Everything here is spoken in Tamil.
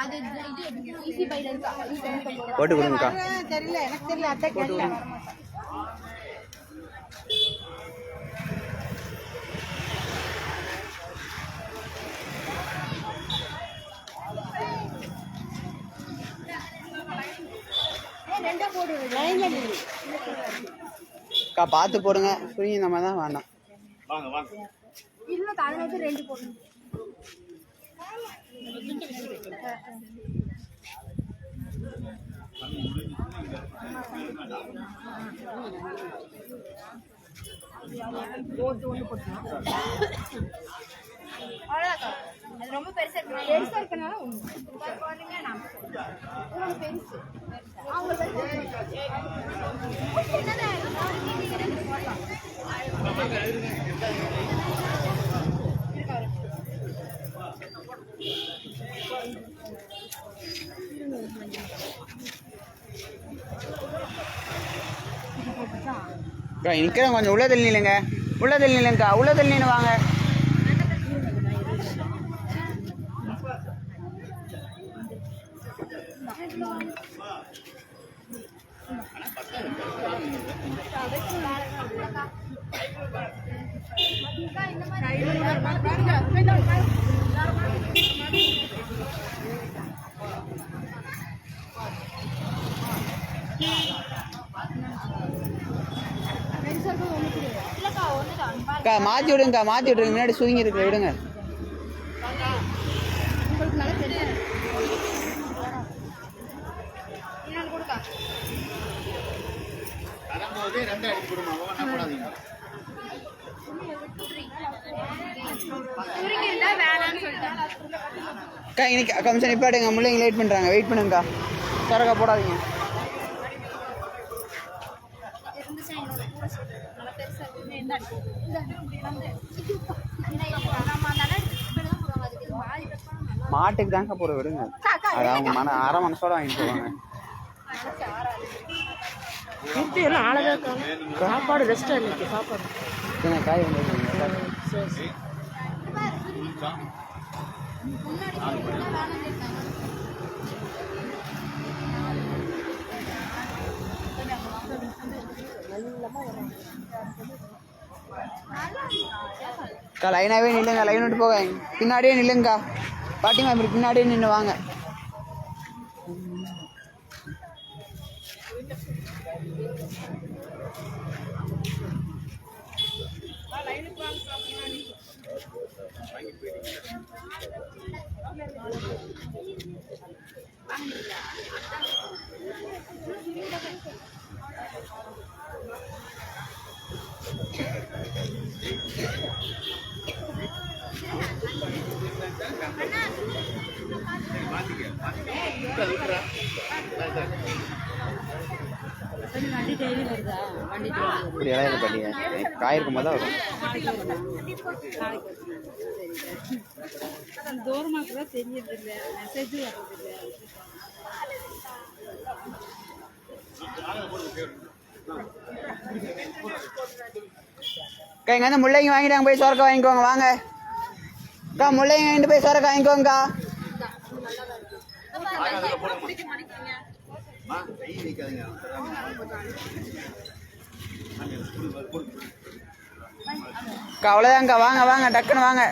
அது இது ஈஸி பைல இருக்கா. போட்டு கொடுங்கக்கா தெரியல எனக்கு தெரியல அத்தை ரெண்டா. அக்கா பார்த்து போடுங்க புரியும் இந்த மாதிரி தான் வேண்டாம் இல்ல காலையில வச்சு ரெண்டு அது ரொம்ப பெருசா. இருக்கு இருக்கனால குழந்தைங்க பெருசு. அவங்க அக்கா நிற்கிறேன் கொஞ்சம் உள்ள தள்ளி இல்லைங்க உள்ள தள்ளி இல்லைங்கக்கா உள்ள தள்ளி வாங்க. வாங்க இல்லக்கா அக்கா மாற்றி விடுங்கக்கா மாற்றி விடுங்க. முன்னாடி சுருங்கி இருக்கு விடுங்க. அக்கா இன்னைக்கு நிமிஷம் நிப்பாட்டுங்க. முள்ளைங்க லேட் பண்ணுறாங்க வெயிட் பண்ணுங்கக்கா சரக்கா போடாதீங்க இருந்துச்சு என்னோட கூட நல்லா பெருசா இருக்கு என்ன இந்த வந்து நம்ம அந்த அண்ணன் இப்படி தான் போடுவாங்க அதுக்கு இது மாறி வைப்பாங்க நல்லா மாட்டுக்கு தாங்க போட விடுங்க. அது அவங்க மன அரை மனசோட வாங்கிட்டு போவாங்க. எல்லாம் இருக்காங்க. சாப்பாடு ரெஸ்ட் சாப்பாடு. இத்தனை காய் வந்து முன்னாடி அக்கா லைனாகவே நில்லுங்க லைன் விட்டு போக பின்னாடியே நில்லுங்கக்கா. பாட்டிமா இப்படி பின்னாடியே நின்று வாங்க. வண்டி இப்படி இலையில பாட்டிங்க காய் இருக்கும்போது வரும் தூரமாக கூட இல்லை மெசேஜ் வர்றது இல்லை அக்கா இங்கே வந்து முள்ளைங்க வாங்கிட்டாங்க போய் சொரக்கா வாங்கிக்கோங்க வாங்க. அக்கா முள்ளைங்க வாங்கிட்டு போய் சொரக்கா வாங்கிக்கோங்கக்கா. அக்கா அவ்வளோதாங்க்கா வாங்க வாங்க டக்குன்னு வாங்க.